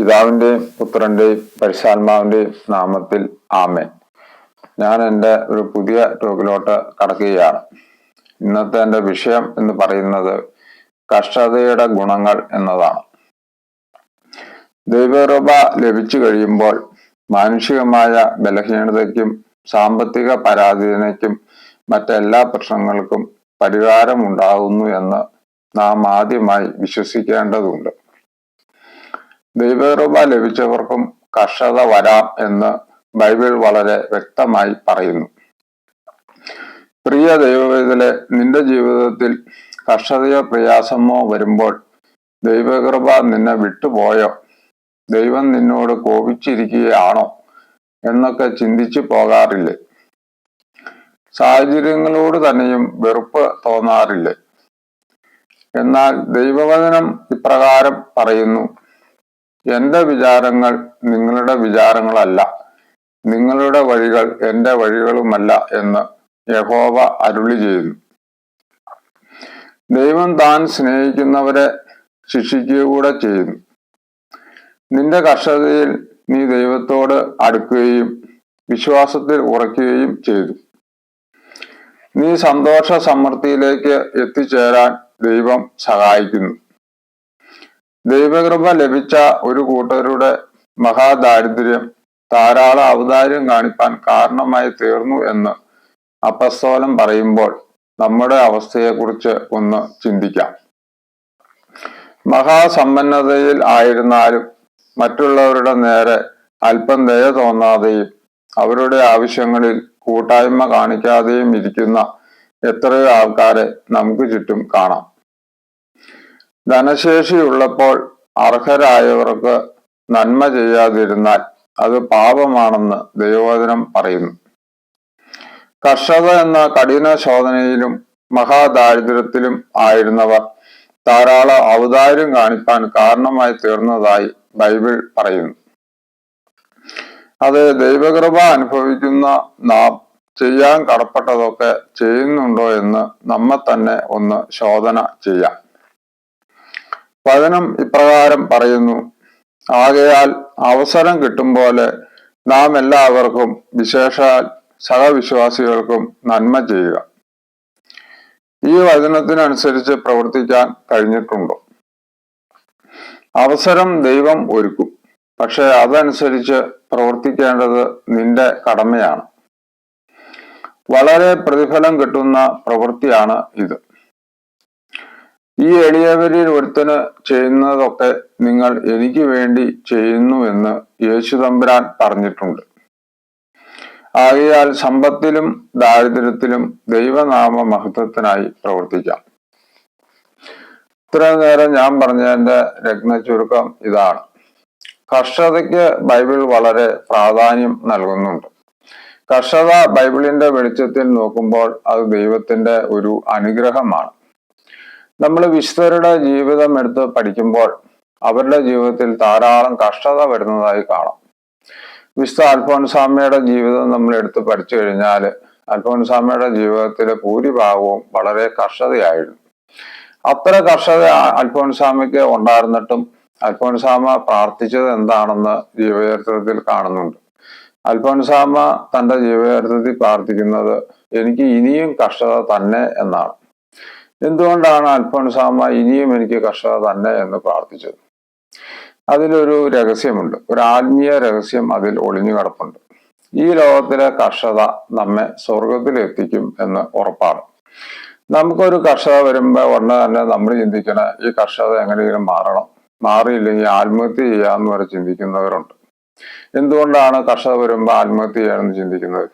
പിതാവിന്റെയും പുത്രന്റെയും പരിശാത്മാവിന്റെയും നാമത്തിൽ ആമേൻ. ഞാൻ എന്റെ ഒരു പുതിയ ടോക്കിലോട്ട് കടക്കുകയാണ്. ഇന്നത്തെ എന്റെ വിഷയം എന്ന് പറയുന്നത് കഷ്ടതയുടെ ഗുണങ്ങൾ എന്നതാണ്. ദൈവരൂപ ലഭിച്ചു കഴിയുമ്പോൾ മാനുഷികമായ ബലഹീനതയ്ക്കും സാമ്പത്തിക പരാധീനയ്ക്കും മറ്റെല്ലാ പ്രശ്നങ്ങൾക്കും പരിഹാരമുണ്ടാകുന്നു എന്ന് നാം ആദ്യമായി വിശ്വസിക്കേണ്ടതുണ്ട്. ദൈവകൃപ ലഭിച്ചവർക്കും കർഷത വരാം എന്ന് ബൈബിൾ വളരെ വ്യക്തമായി പറയുന്നു. പ്രിയ ദൈവവേദലെ നിന്റെ ജീവിതത്തിൽ കർഷതയോ പ്രയാസമോ വരുമ്പോൾ ദൈവകൃപ നിന്നെ വിട്ടുപോയോ? ദൈവം നിന്നോട് കോപിച്ചിരിക്കുകയാണോ എന്നൊക്കെ ചിന്തിച്ചു പോകാറില്ലേ? സാഹചര്യങ്ങളോട് തന്നെയും വെറുപ്പ് തോന്നാറില്ലേ? എന്നാൽ ദൈവവചനം ഇപ്രകാരം പറയുന്നു എന്റെ വിചാരങ്ങൾ നിങ്ങളുടെ വിചാരങ്ങളല്ല. നിങ്ങളുടെ വഴികൾ എന്റെ വഴികളുമല്ല എന്ന് യഹോവ അരുളി ചെയ്യുന്നു. ദൈവം താൻ സ്നേഹിക്കുന്നവരെ ശിക്ഷിക്കുക കൂടെ ചെയ്യുന്നു. നിന്റെ കർഷതയിൽ നീ ദൈവത്തോട് അടുക്കുകയും വിശ്വാസത്തിൽ ഉറയ്ക്കുകയും ചെയ്തു. നീ സന്തോഷ സമൃദ്ധിയിലേക്ക് എത്തിച്ചേരാൻ ദൈവം സഹായിക്കുന്നു. ദൈവകൃപ ലഭിച്ച ഒരു കൂട്ടരുടെ മഹാദാരിദ്ര്യം ധാരാളം അവതാര്യം കാണിപ്പാൻ കാരണമായി തീർന്നു എന്ന് അപസ്തോലം പറയുമ്പോൾ നമ്മുടെ അവസ്ഥയെക്കുറിച്ച് ഒന്ന് ചിന്തിക്കാം. മഹാസമ്പന്നതയിൽ ആയിരുന്നാലും മറ്റുള്ളവരുടെ നേരെ അല്പം ദയ തോന്നാതെയും അവരുടെ ആവശ്യങ്ങളിൽ കൂട്ടായ്മ കാണിക്കാതെയും ഇരിക്കുന്ന എത്രയോ ആൾക്കാരെ നമുക്ക് ചുറ്റും കാണാം. ധനശേഷിയുള്ളപ്പോൾ അർഹരായവർക്ക് നന്മ ചെയ്യാതിരുന്നാൽ അത് പാപമാണെന്ന് ദൈവവചനം പറയുന്നു. കർഷക എന്ന കഠിന ശോധനയിലും മഹാദാരിദ്ര്യത്തിലും ആയിരുന്നവർ ധാരാളം ഔദാര്യം കാണിപ്പാൻ കാരണമായി തീർന്നതായി ബൈബിൾ പറയുന്നു. അത് ദൈവകൃപ അനുഭവിക്കുന്ന നാം ചെയ്യാൻ കടപ്പെട്ടതൊക്കെ ചെയ്യുന്നുണ്ടോ എന്ന് നമ്മെ തന്നെ ഒന്ന് ശോധന ചെയ്യാം. വചനം ഇപ്രകാരം പറയുന്നു. ആകയാൽ അവസരം കിട്ടും പോലെ നാം എല്ലാവർക്കും വിശേഷാൽ സഹവിശ്വാസികൾക്കും നന്മ ചെയ്യുക. ഈ വചനത്തിനനുസരിച്ച് പ്രവർത്തിക്കാൻ കഴിഞ്ഞിട്ടുണ്ടോ? അവസരം ദൈവം ഒരുക്കും. പക്ഷെ അതനുസരിച്ച് പ്രവർത്തിക്കേണ്ടത് നിന്റെ കടമയാണ്. വളരെ പ്രതിഫലം കിട്ടുന്ന പ്രവൃത്തിയാണ് ഇത്. ഈ എളിയവരിൽ ഒരുത്തന് ചെയ്യുന്നതൊക്കെ നിങ്ങൾ എനിക്ക് വേണ്ടി ചെയ്യുന്നു എന്ന് യേശുതമ്പുരാൻ പറഞ്ഞിട്ടുണ്ട്. ആകയാൽ സമ്പത്തിലും ദാരിദ്ര്യത്തിലും ദൈവനാമ മഹത്വത്തിനായി പ്രവർത്തിക്കാം. ഇത്രയും നേരം ഞാൻ പറഞ്ഞതിന്റെ രത്ന ചുരുക്കം ഇതാണ്. കർഷതയ്ക്ക് ബൈബിൾ വളരെ പ്രാധാന്യം നൽകുന്നുണ്ട്. കർഷത ബൈബിളിന്റെ വെളിച്ചത്തിൽ നോക്കുമ്പോൾ അത് ദൈവത്തിന്റെ ഒരു അനുഗ്രഹമാണ്. നമ്മൾ വിശുദ്ധരുടെ ജീവിതം എടുത്ത് പഠിക്കുമ്പോൾ അവരുടെ ജീവിതത്തിൽ ധാരാളം കഷ്ടത വരുന്നതായി കാണാം. വിശുദ്ധ അൽഫോൻസാമയുടെ ജീവിതം നമ്മൾ എടുത്ത് പഠിച്ചു കഴിഞ്ഞാൽ അൽഫോൻസാമയുടെ ജീവിതത്തിലെ ഭൂരിഭാഗവും വളരെ കർഷതയായിരുന്നു അത്ര കർഷത അൽഫോൻസാമയ്ക്ക് ഉണ്ടായിരുന്നിട്ടും അൽഫോൻസാമ പ്രാർത്ഥിച്ചത് എന്താണെന്ന് ജീവചരിത്രത്തിൽ കാണുന്നുണ്ട്. അൽഫോൻസാമ തന്റെ ജീവചരിത്രത്തിൽ പ്രാർത്ഥിക്കുന്നത് എനിക്ക് ഇനിയും കർഷത തന്നെ എന്നാണ്. എന്തുകൊണ്ടാണ് അൽഫോൺസാമ ഇനിയും എനിക്ക് കർഷക തന്നെ എന്ന് പ്രാർത്ഥിച്ചത്? അതിലൊരു രഹസ്യമുണ്ട്. ഒരു ആത്മീയ രഹസ്യം അതിൽ ഒളിഞ്ഞു കിടപ്പുണ്ട്. ഈ ലോകത്തിലെ കർഷത നമ്മെ സ്വർഗത്തിൽ എത്തിക്കും എന്ന് ഉറപ്പാണ്. നമുക്കൊരു കർഷക വരുമ്പോൾ ഉടനെ തന്നെ നമ്മൾ ചിന്തിക്കണ ഈ കർഷക എങ്ങനെയെങ്കിലും മാറണം. മാറിയില്ലെങ്കിൽ ആത്മഹത്യ ചെയ്യാന്ന് വരെ ചിന്തിക്കുന്നവരുണ്ട്. എന്തുകൊണ്ടാണ് കർഷക വരുമ്പോൾ ആത്മഹത്യ ചെയ്യാമെന്ന് ചിന്തിക്കുന്നത്?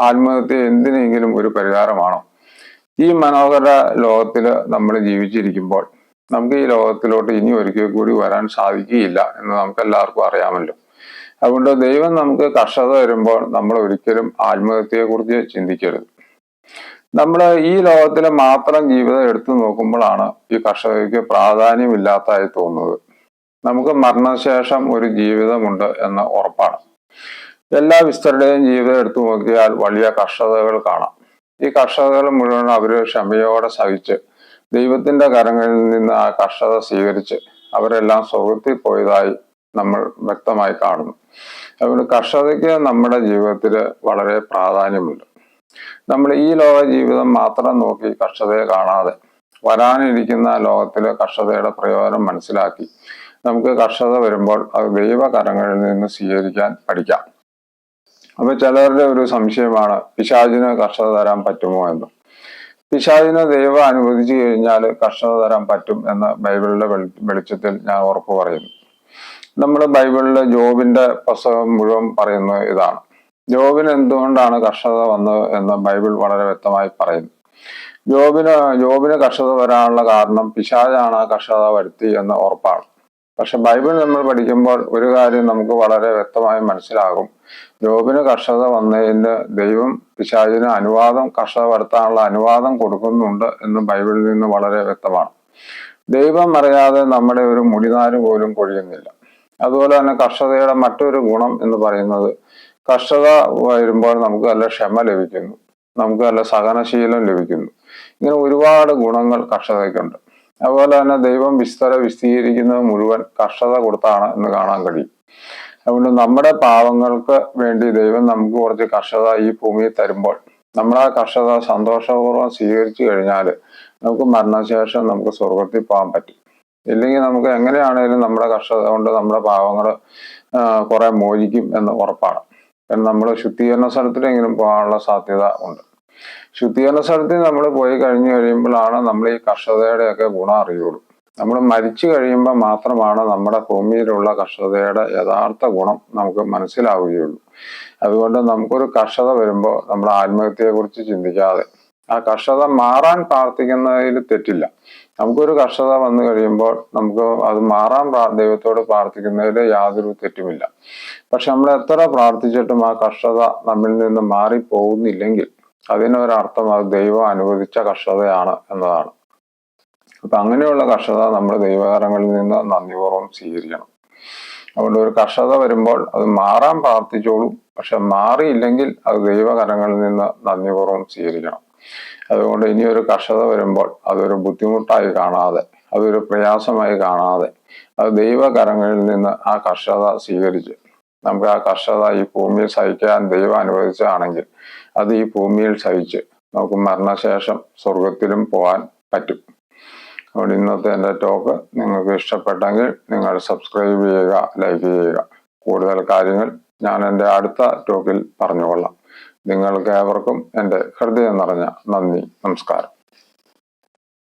ആത്മഹത്യ എന്തിനെങ്കിലും ഒരു പരിഹാരമാണോ? ഈ മനോഹര ലോകത്തിൽ നമ്മൾ ജീവിച്ചിരിക്കുമ്പോൾ നമുക്ക് ഈ ലോകത്തിലോട്ട് ഇനി ഒരിക്കൽ കൂടി വരാൻ സാധിക്കുകയില്ല എന്ന് നമുക്ക് എല്ലാവർക്കും അറിയാമല്ലോ. അതുകൊണ്ട് ദൈവം നമുക്ക് കർഷക വരുമ്പോൾ നമ്മൾ ഒരിക്കലും ആത്മഹത്യയെ കുറിച്ച് ചിന്തിക്കരുത്. നമ്മൾ ഈ ലോകത്തിൽ മാത്രം ജീവിതം എടുത്തു നോക്കുമ്പോഴാണ് ഈ കർഷകർക്ക് പ്രാധാന്യമില്ലാത്തതായി തോന്നുന്നത്. നമുക്ക് മരണശേഷം ഒരു ജീവിതമുണ്ട് എന്ന് ഉറപ്പാണ്. എല്ലാ വിസ്തരുടെയും ജീവിതം എടുത്തു നോക്കിയാൽ വലിയ കർഷകകൾ കാണാം. ഈ കർഷകർ മുഴുവൻ അവർ ക്ഷമയോടെ സഹിച്ച് ദൈവത്തിന്റെ കരങ്ങളിൽ നിന്ന് ആ കർഷക സ്വീകരിച്ച് അവരെല്ലാം സ്വർഗത്തിൽ പോയതായി നമ്മൾ വ്യക്തമായി കാണുന്നു. അതുകൊണ്ട് കർഷകയ്ക്ക് നമ്മുടെ ജീവിതത്തിൽ വളരെ പ്രാധാന്യമുണ്ട്. നമ്മൾ ഈ ലോക ജീവിതം മാത്രം നോക്കി കർഷകയെ കാണാതെ വരാനിരിക്കുന്ന ലോകത്തിലെ കർഷകയുടെ പ്രയോജനം മനസ്സിലാക്കി നമുക്ക് കർഷക വരുമ്പോൾ അത് ദൈവകരങ്ങളിൽ നിന്ന് സ്വീകരിക്കാൻ പഠിക്കാം. അപ്പൊ ചിലവരുടെ ഒരു സംശയമാണ് പിശാചിന് കർഷക തരാൻ പറ്റുമോ എന്ന്. പിശാചിന് ദൈവം അനുവദിച്ചു കഴിഞ്ഞാൽ കർഷക തരാൻ പറ്റും എന്ന് ബൈബിളിലെ വെളിച്ചത്തിൽ ഞാൻ ഉറപ്പ് പറയുന്നു. നമ്മൾ ബൈബിളിലെ ജോബിന്റെ പുസ്തകം മുഴുവൻ പറയുന്നത് ഇതാണ്. ജോബിന് എന്തുകൊണ്ടാണ് കർഷക വന്നത് എന്ന് ബൈബിൾ വളരെ വ്യക്തമായി പറയുന്നു. ജോബിന് ജോബിന് കർഷക വരാനുള്ള കാരണം പിശാചാണ് കർഷക വരുത്തി എന്ന് ഉറപ്പാണ്. പക്ഷെ ബൈബിൾ നമ്മൾ പഠിക്കുമ്പോൾ ഒരു കാര്യം നമുക്ക് വളരെ വ്യക്തമായി മനസ്സിലാകും. ജോബിന് കർഷത വന്നതിന് ദൈവം പിശാചിന് അനുവാദം കർഷക വരുത്താനുള്ള അനുവാദം കൊടുക്കുന്നുണ്ട് എന്ന് ബൈബിളിൽ നിന്ന് വളരെ വ്യക്തമാണ്. ദൈവം അറിയാതെ നമ്മുടെ ഒരു മുടിനാര് പോലും കൊഴിയുന്നില്ല. അതുപോലെ തന്നെ കർഷകയുടെ മറ്റൊരു ഗുണം എന്ന് പറയുന്നത് കർഷക വരുമ്പോൾ നമുക്ക് നല്ല ക്ഷമ ലഭിക്കുന്നു. നമുക്ക് നല്ല സഹനശീലം ലഭിക്കുന്നു. ഇങ്ങനെ ഒരുപാട് ഗുണങ്ങൾ കർഷകയ്ക്കുണ്ട്. അതുപോലെ തന്നെ ദൈവം വിസ്തര വിസ്തീകരിക്കുന്നത് മുഴുവൻ കർഷത കൊടുത്താണ് എന്ന് കാണാൻ കഴിയും. അതുകൊണ്ട് നമ്മുടെ പാവങ്ങൾക്ക് വേണ്ടി ദൈവം നമുക്ക് കുറച്ച് കർഷത ഈ ഭൂമിയിൽ തരുമ്പോൾ നമ്മൾ ആ കർഷക സന്തോഷപൂർവം സ്വീകരിച്ചു കഴിഞ്ഞാൽ നമുക്ക് മരണശേഷം നമുക്ക് സ്വർഗത്തിൽ പോകാൻ പറ്റും. ഇല്ലെങ്കിൽ നമുക്ക് എങ്ങനെയാണേലും നമ്മുടെ കർഷക കൊണ്ട് നമ്മുടെ പാവങ്ങൾ കുറെ മോചിക്കും എന്ന് ഉറപ്പാണ്. കാരണം നമ്മൾ ശുദ്ധീകരണ സ്ഥലത്തിലെങ്കിലും പോകാനുള്ള സാധ്യത ഉണ്ട്. ശുദ്ധീകരണ സ്ഥലത്തിൽ നമ്മൾ പോയി കഴിഞ്ഞു കഴിയുമ്പോഴാണ് നമ്മൾ ഈ കർഷകയുടെയൊക്കെ ഗുണം അറിയുള്ളൂ. നമ്മൾ മരിച്ചു കഴിയുമ്പോൾ മാത്രമാണ് നമ്മുടെ ഭൂമിയിലുള്ള കർഷകതയുടെ യഥാർത്ഥ ഗുണം നമുക്ക് മനസ്സിലാവുകയുള്ളൂ. അതുകൊണ്ട് നമുക്കൊരു കർഷത വരുമ്പോൾ നമ്മുടെ ആത്മഹത്യയെക്കുറിച്ച് ചിന്തിക്കാതെ. ആ കർഷത മാറാൻ പ്രാർത്ഥിക്കുന്നതിൽ തെറ്റില്ല. നമുക്കൊരു കർഷത വന്നു കഴിയുമ്പോൾ നമുക്ക് അത് മാറാൻ ദൈവത്തോട് പ്രാർത്ഥിക്കുന്നതിൽ യാതൊരു തെറ്റുമില്ല. പക്ഷെ നമ്മൾ എത്ര പ്രാർത്ഥിച്ചിട്ടും ആ കർഷത നമ്മിൽ നിന്ന് മാറി പോകുന്നില്ലെങ്കിൽ അതിനൊരർത്ഥം അത് ദൈവം അനുവദിച്ച കർഷതയാണ് എന്നതാണ്. അപ്പൊ അങ്ങനെയുള്ള കർഷത നമ്മൾ ദൈവകരങ്ങളിൽ നിന്ന് നന്ദിപൂർവം സ്വീകരിക്കണം. അതുകൊണ്ട് ഒരു കർഷത വരുമ്പോൾ അത് മാറാൻ പ്രാർത്ഥിച്ചോളൂ. പക്ഷെ മാറിയില്ലെങ്കിൽ അത് ദൈവകരങ്ങളിൽ നിന്ന് നന്ദിപൂർവം സ്വീകരിക്കണം. അതുകൊണ്ട് ഇനി ഒരു കർഷത വരുമ്പോൾ അതൊരു ബുദ്ധിമുട്ടായി കാണാതെ അതൊരു പ്രയാസമായി കാണാതെ അത് ദൈവകരങ്ങളിൽ നിന്ന് ആ കർഷത സ്വീകരിച്ച് നമുക്ക് ആ കർഷക ഈ ഭൂമിയിൽ സഹിക്കാൻ ദൈവം അനുവദിച്ചാണെങ്കിൽ അത് ഈ ഭൂമിയിൽ സഹിച്ച് നമുക്ക് മരണശേഷം സ്വർഗത്തിലും പോകാൻ പറ്റും. അതുകൊണ്ട് ഇന്നത്തെ എന്റെ ടോക്ക് നിങ്ങൾക്ക് ഇഷ്ടപ്പെട്ടെങ്കിൽ നിങ്ങൾ സബ്സ്ക്രൈബ് ചെയ്യുക ലൈക്ക് ചെയ്യുക. കൂടുതൽ കാര്യങ്ങൾ ഞാൻ എന്റെ അടുത്ത ടോക്കിൽ പറഞ്ഞുകൊള്ളാം. നിങ്ങൾക്ക് ഏവർക്കും എന്റെ ഹൃദയം നിറഞ്ഞ നന്ദി നമസ്കാരം.